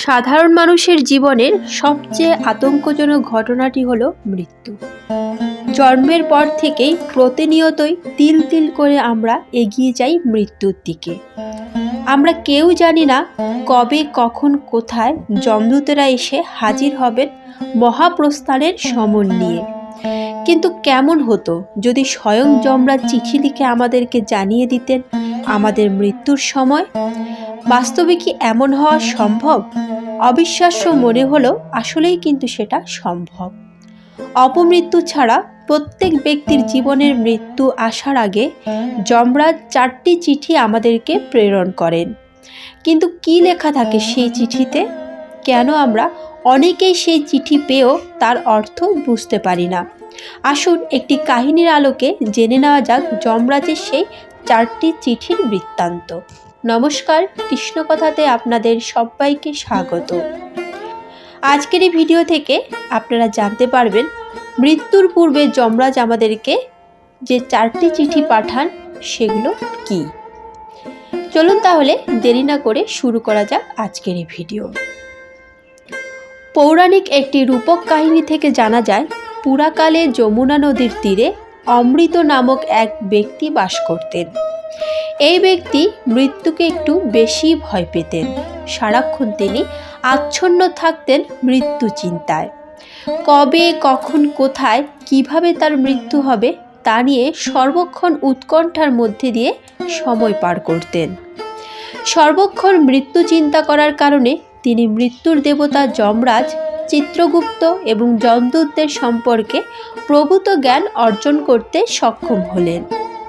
সাধারণ মানুষের জীবনের সবচেয়ে আতঙ্কজনক ঘটনাটি হলো মৃত্যু। জন্মের পর থেকেই প্রতিনিয়তই তিল তিল করে আমরা এগিয়ে যাই মৃত্যুর দিকে। আমরা কেউ জানি না কবে, কখন, কোথায় যমদূতেরা এসে হাজির হবেন মহাপ্রস্থানের সমন নিয়ে। কিন্তু কেমন হতো যদি স্বয়ং যমরাজ চিঠি লিখে আমাদেরকে জানিয়ে দিতেন আমাদের মৃত্যুর সময়? বাস্তবে কি এমন হওয়া সম্ভব? অবিশ্বাস্য মনে হলেও আসলেই কিন্তু সেটা সম্ভব। অপমৃত্যু ছাড়া প্রত্যেক ব্যক্তির জীবনের মৃত্যু আসার আগে যমরাজ চারটি চিঠি আমাদেরকে প্রেরণ করেন। কিন্তু কি লেখা থাকে সেই চিঠিতে? কেন আমরা অনেকেই সেই চিঠি পেয়েও তার অর্থ বুঝতে পারি না। আসুন একটি কাহিনীর আলোকে জেনে নেওয়া যাক যমরাজের সেই চারটি চিঠির বৃত্তান্ত। নমস্কার, কৃষ্ণকথাতে আপনাদের সবাইকে স্বাগত। আজকের এই ভিডিও থেকে আপনারা জানতে পারবেন, মৃত্যুর পূর্বে যমরাজ আমাদেরকে যে চারটি চিঠি পাঠান, সেগুলো কি? চলুন তাহলে দেরি না করে শুরু করা যাক আজকের এই ভিডিও। পৌরাণিক একটি রূপক কাহিনী থেকে জানা যায়, পুরাকালে যমুনা নদীর তীরে অমৃত নামক এক ব্যক্তি বাস করতেন। এই ব্যক্তি মৃত্যুকে একটু বেশি ভয় পেতেন। সারাক্ষণ তিনি আচ্ছন্ন থাকতেন মৃত্যু চিন্তায়। কবে, কখন, কোথায়, কীভাবে তার মৃত্যু হবে, তা নিয়ে সর্বক্ষণ উৎকণ্ঠার মধ্যে দিয়ে সময় পার করতেন। সর্বক্ষণ মৃত্যু চিন্তা করার কারণে তিনি মৃত্যুর দেবতা যমরাজ চিত্রগুপ্ত এবং যমদূতদের সম্পর্কে প্রভূত জ্ঞান অর্জন করতে সক্ষম হলেন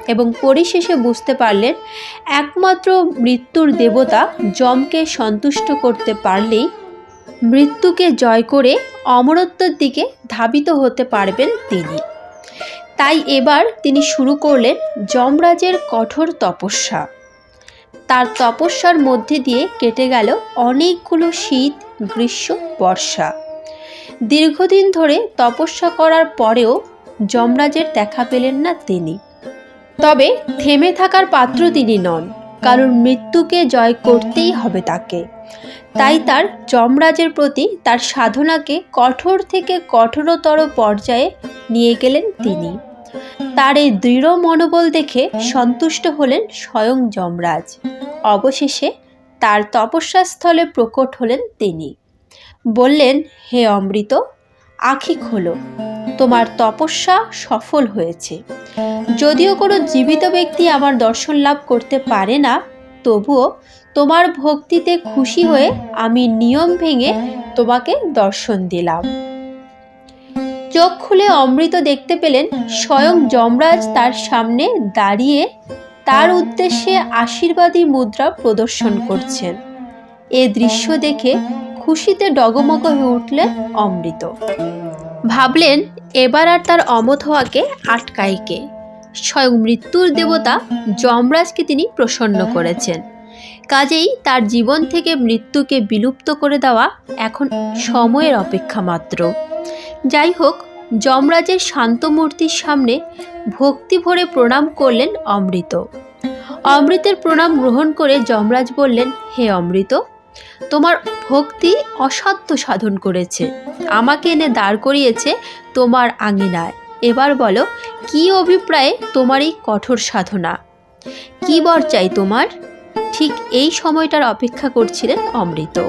এবং পরিশেষে বুঝতে পারলেন, একমাত্র মৃত্যুর দেবতা যমকে সন্তুষ্ট করতে পারলেই মৃত্যুকে জয় করে অমরত্বের দিকে ধাবিত হতে পারবেন তিনি। তাই এবার তিনি শুরু করলেন যমরাজের কঠোর তপস্যা। তার তপস্যার মধ্যে দিয়ে কেটে গেল অনেকগুলো শীত, গ্রীষ্ম, বর্ষা। দীর্ঘদিন ধরে তপস্যা করার পরেও যমরাজের দেখা পেলেন না তিনি। তবে থেমে থাকার পাত্র তিনি নন, কারণ মৃত্যুকে জয় করতেই হবে তাকে। তাই তার যমরাজের প্রতি তার সাধনাকে কঠোর থেকে কঠোরতর পর্যায়ে নিয়ে গেলেন তিনি। তার এই দৃঢ় মনোবল দেখে সন্তুষ্ট হলেন স্বয়ং যমরাজ। অবশেষে তার তপস্যাস্থলে প্রকট হলেন তিনি। বললেন, হে অমৃত আখি খোলো তোমার তপস্যা সফল হয়েছে। যদিও কোনো জীবিত ব্যক্তি আমার দর্শন লাভ করতে পারে না, তবুও তোমার ভক্তিতে খুশি হয়ে আমি নিয়ম ভেঙে তোমাকে দর্শন দিলাম। চোখ খুলে অমৃত দেখতে পেলেন, স্বয়ং যমরাজ তার সামনে দাঁড়িয়ে তার উদ্দেশ্যে আশীর্বাদী মুদ্রা প্রদর্শন করছেন। এ দৃশ্য দেখে খুশিতে ডগমগ হয়ে উঠলেন অমৃত। ভাবলেন, এবার আর তার অমত হওয়াকে আটকায় কে? স্বয়ং মৃত্যুর দেবতা যমরাজকে তিনি প্রসন্ন করেছেন। কাজেই তার জীবন থেকে মৃত্যুকে বিলুপ্ত করে দেওয়া এখন সময়ের অপেক্ষা মাত্র। যাই হোক, যমরাজের শান্ত মূর্তির সামনে ভক্তি ভরে প্রণাম করলেন অমৃত। অমৃতের প্রণাম গ্রহণ করে যমরাজ বললেন, হে অমৃত তোমার ভক্তি অসাধ্য সাধন করেছে। আমাকে এনে দাঁড় করিয়েছে তোমার আঙিনায়। এবার বলো, কি অভিপ্রায়ে তোমার এই কঠোর সাধনা? কি বর চাই তোমার? ঠিক এই সময়টার অপেক্ষা করছিলেন অমৃত।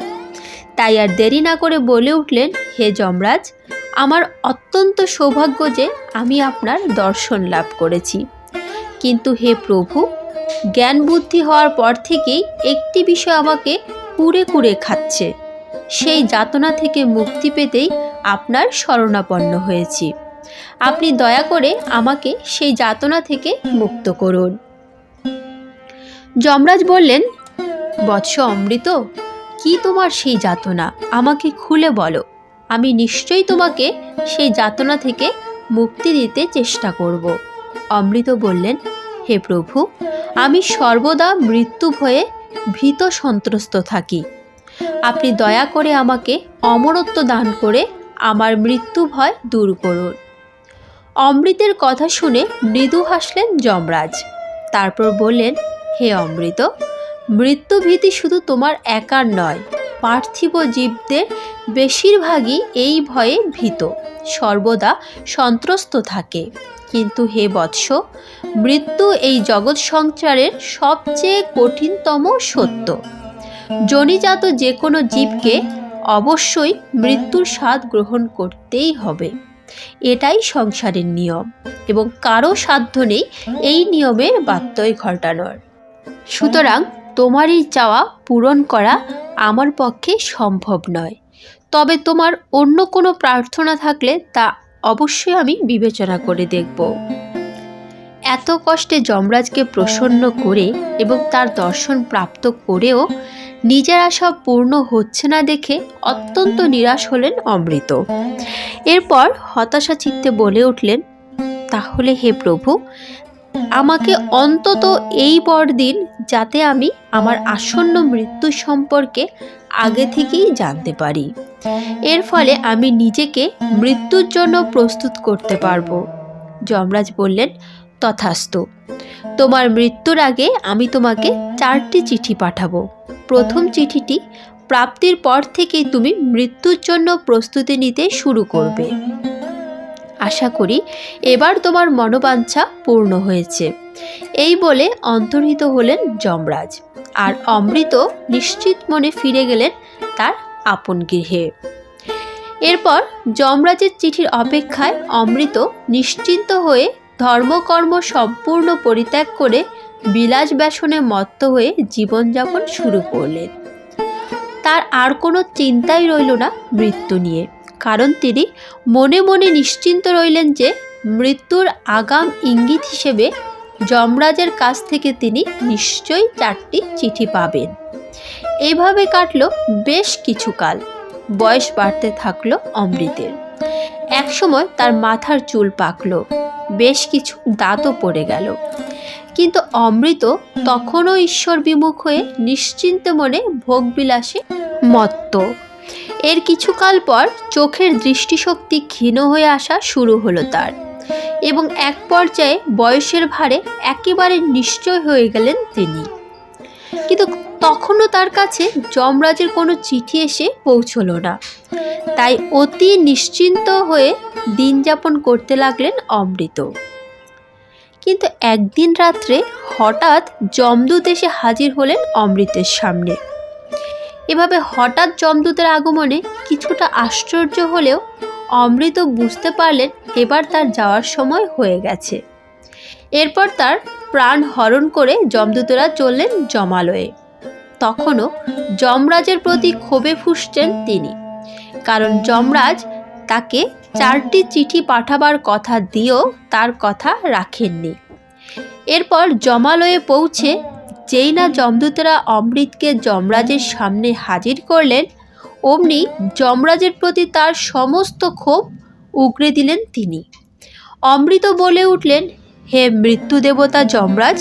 তাই আর দেরি না করে বলে উঠলেন, হে যমরাজ, আমার অত্যন্ত সৌভাগ্য যে আমি আপনার দর্শন লাভ করেছি। কিন্তু হে প্রভু জ্ঞান বুদ্ধি হওয়ার পর থেকেই একটি বিষয় আমাকে কুড়ে কুড়ে খাচ্ছে। সেই যাতনা থেকে মুক্তি পেতেই আপনার শরণাপন্ন হয়েছি। আপনি দয়া করে আমাকে সেই যাতনা থেকে মুক্ত করুন। যমরাজ বললেন, বৎস অমৃত, কি তোমার সেই যাতনা? আমাকে খুলে বলো। আমি নিশ্চয়ই তোমাকে সেই যাতনা থেকে মুক্তি দিতে চেষ্টা করব। অমৃত বললেন, হে প্রভু, আমি সর্বদা মৃত্যু ভয়ে ভীত সন্ত্রস্ত থাকি। আপনি দয়া করে আমাকে অমরত্ব দান করে আমার মৃত্যু ভয় দূর করুন। অমৃতের কথা শুনে মৃদু হাসলেন যমরাজ। তারপর বললেন, হে অমৃত মৃত্যুভীতি শুধু তোমার একার নয়, পার্থিব জীবদের বেশিরভাগই এই ভয়ে ভীত। সর্বদা সন্ত্রস্ত থাকে। কিন্তু হে বৎস, মৃত্যু এই জগৎ সংসারের সবচেয়ে কঠিনতম সত্য। জনিজাত যে কোনো জীবকে অবশ্যই মৃত্যুর স্বাদ গ্রহণ করতেই হবে। এটাই সংসারের নিয়ম এবং কারও সাধ্য নেই এই নিয়মের বাত্যয় ঘটানোর। সুতরাং তোমারই চাওয়া পূরণ করা আমার পক্ষে সম্ভব নয়। তবে তোমার অন্য কোনো প্রার্থনা থাকলে তা অবশ্যই আমি বিবেচনা করে দেখব। এত কষ্টে যমরাজকে প্রসন্ন করে এবং তার দর্শন প্রাপ্ত করেও নিজের আশা পূর্ণ হচ্ছে না দেখে অত্যন্ত নিরাশ হলেন অমৃত। এরপর হতাশা চিত্তে বলে উঠলেন, তাহলে হে প্রভু, আমাকে অন্তত এই বর দিন যাতে আমি আমার আসন্ন মৃত্যু সম্পর্কে আগে থেকেই জানতে পারি। এর ফলে আমি নিজেকে মৃত্যুর জন্য প্রস্তুত করতে পারব। যমরাজ বললেন, তথাস্তু। তোমার মৃত্যুর আগে আমি তোমাকে চারটি চিঠি পাঠাবো। প্রথম চিঠিটি, প্রাপ্তির পর থেকেই তুমি মৃত্যুর জন্য প্রস্তুতি নিতে শুরু করবে। আশা করি এবার তোমার মনোবাঞ্ছা পূর্ণ হয়েছে। এই বলে অন্তর্হিত হলেন যমরাজ। আর অমৃত নিশ্চিত মনে ফিরে গেলেন তার আপন গৃহে। এরপর যমরাজের চিঠির অপেক্ষায় অমৃত নিশ্চিন্ত হয়ে ধর্মকর্ম সম্পূর্ণ পরিত্যাগ করে বিলাস ব্যাসনে মত্ত হয়ে জীবনযাপন শুরু করলেন। তার আর কোনো চিন্তাই রইল না মৃত্যু নিয়ে। কারণ তিনি মনে মনে নিশ্চিন্ত রইলেন যে মৃত্যুর আগাম ইঙ্গিত হিসেবে যমরাজের কাছ থেকে তিনি নিশ্চয়ই চারটি চিঠি পাবেন। এইভাবে কাটল বেশ কিছুকাল বয়স বাড়তে থাকল অমৃতের। একসময় তার মাথার চুল পাকলো, বেশ কিছু দাঁতও পড়ে গেল। কিন্তু অমৃত তখনও ঈশ্বর বিমুখ হয়ে নিশ্চিন্ত মনে ভোগবিলাসে মত্ত। এর কিছুকাল পর চোখের দৃষ্টিশক্তি ক্ষীণ হয়ে আসা শুরু হলো তার এবং এক পর্যায়ে বয়সের ভারে একেবারে নিশ্চয় হয়ে গেলেন তিনি। কিন্তু তখনও তার কাছে যমরাজের কোনো চিঠি এসে পৌঁছলো না। তাই অতি নিশ্চিন্ত হয়ে দিন যাপন করতে লাগলেন অমৃত। কিন্তু একদিন রাত্রে হঠাৎ যমদূত এসে হাজির হলেন অমৃতের সামনে। এভাবে হঠাৎ যমদূতের আগমনে কিছুটা আশ্চর্য হলেও অমৃত বুঝতে পারলেন এবার তার যাওয়ার সময় হয়ে গেছে। এরপর তার প্রাণ হরণ করে যমদূতেরা চললেন জমালয়ে। তখনও যমরাজের প্রতি ক্ষোভে ফুসছেন তিনি। কারণ যমরাজ তাকে চারটি চিঠি পাঠাবার কথা দিয়েও তার কথা রাখেননি। এরপর জমালয়ে পৌঁছে যেই না যমদূতেরা অমৃতকে যমরাজের সামনে হাজির করলেন। অমনি যমরাজের প্রতি তার সমস্ত ক্ষোভ উগরে দিলেন তিনি। অমৃত বলে উঠলেন, হে মৃত্যু দেবতা যমরাজ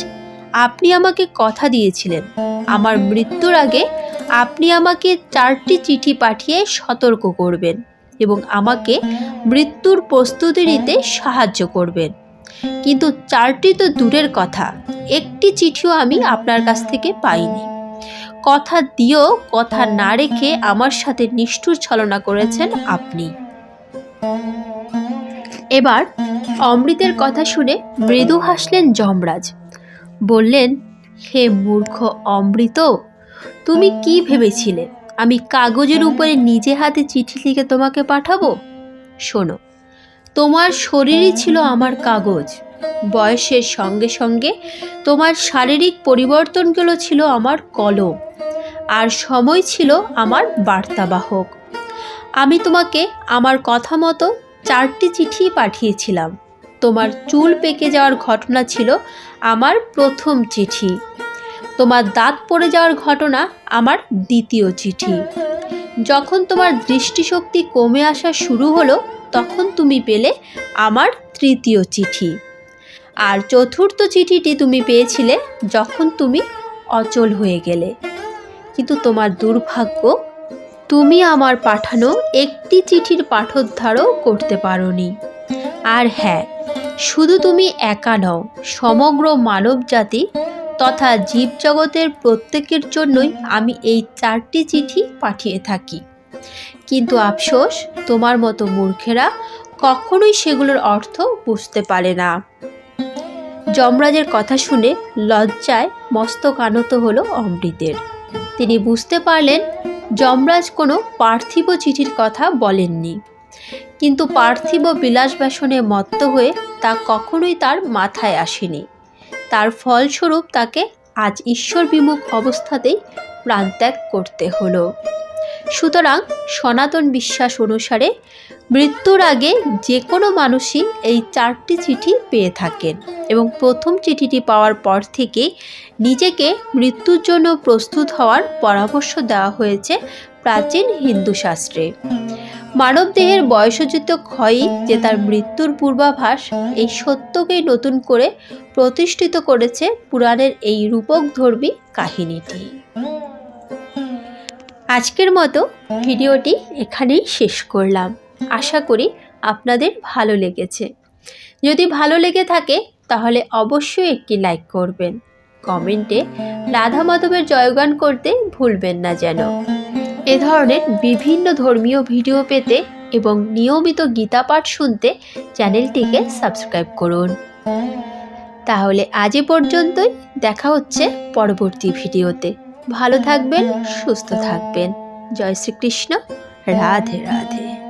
আপনি আমাকে কথা দিয়েছিলেন। আমার মৃত্যুর আগে আপনি আমাকে চারটি চিঠি পাঠিয়ে সতর্ক করবেন এবং আমাকে মৃত্যুর প্রস্তুতি নিতে সাহায্য করবেন। কিন্তু চারটি তো দূরের কথা, একটি চিঠিও আমি আপনার কাছ থেকে পাইনি। কথা দিয়েও কথা না রেখে আমার সাথে নিষ্ঠুর ছলনা করেছেন আপনি। এবার অমৃতের কথা শুনে মৃদু হাসলেন যমরাজ। বললেন, হে মূর্খ অমৃত, তুমি কি ভেবেছিলে? আমি কাগজের উপরে নিজে হাতে চিঠি লিখে তোমাকে পাঠাবো? শোনো, তোমার শরীরই ছিল আমার কাগজ। বয়সের সঙ্গে সঙ্গে তোমার শারীরিক পরিবর্তনগুলো ছিল আমার কলম। আর সময় ছিল আমার বার্তাবাহক। আমি তোমাকে আমার কথা মতো চারটি চিঠি পাঠিয়েছিলাম। তোমার চুল পেকে যাওয়ার ঘটনা ছিল আমার প্রথম চিঠি। তোমার দাঁত পড়ে যাওয়ার ঘটনা আমার দ্বিতীয় চিঠি। যখন তোমার দৃষ্টিশক্তি কমে আসা শুরু হলো, তখন তুমি পেলে আমার তৃতীয় চিঠি। আর চতুর্থ চিঠিটি তুমি পেয়েছিলে যখন তুমি অচল হয়ে গেলে। কিন্তু তোমার দুর্ভাগ্য, তুমি আমার পাঠানো একটি চিঠির পাঠোদ্ধারও করতে পারোনি। আর হ্যাঁ শুধু তুমি একা নও, সমগ্র মানবজাতি তথা জীবজগতের প্রত্যেকের জন্যই আমি এই চারটি চিঠি পাঠিয়ে থাকি। কিন্তু আফসোস, তোমার মতো মূর্খেরা কখনোই সেগুলোর অর্থ বুঝতে পারে না। যমরাজের কথা শুনে লজ্জায় মস্তক আনত হলো অমৃতের। তিনি বুঝতে পারলেন, যমরাজ কোনো পার্থিব চিঠির কথা বলেননি। কিন্তু পার্থিব বিলাসবাসনে মত্ত হয়ে তা কখনোই তার মাথায় আসেনি। তার ফলস্বরূপ তাকে আজ ঈশ্বর বিমুখ অবস্থাতেই প্রাণত্যাগ করতে হলো। সুতরাং সনাতন বিশ্বাস অনুসারে মৃত্যুর আগে যে কোনো মানুষই এই চারটি চিঠি পেয়ে থাকেন এবং প্রথম চিঠিটি পাওয়ার পর থেকে নিজেকে মৃত্যুর জন্য প্রস্তুত হওয়ার পরামর্শ দেওয়া হয়েছে প্রাচীন হিন্দু শাস্ত্রে। মানবদেহের বয়সোচিত ক্ষয়ই যে তার মৃত্যুর পূর্বাভাস, এই সত্যকেই নতুন করে প্রতিষ্ঠিত করেছে পুরাণের এই রূপকধর্মী কাহিনীটি। আজকের মতো ভিডিওটি এখানেই শেষ করলাম। আশা করি আপনাদের ভালো লেগেছে। যদি ভালো লেগে থাকে, তাহলে অবশ্যই একটি লাইক করবেন। কমেন্টে রাধা মাধবের জয়গান করতে ভুলবেন না যেন। এ ধরনের বিভিন্ন ধর্মীয় ভিডিও পেতে এবং নিয়মিত গীতা পাঠ শুনতে চ্যানেলটিকে সাবস্ক্রাইব করুন। তাহলে আজ এ পর্যন্তই, দেখা হচ্ছে পরবর্তী ভিডিওতে। ভালো থাকবেন, সুস্থ থাকবেন। জয় শ্রীকৃষ্ণ, রাধে রাধে।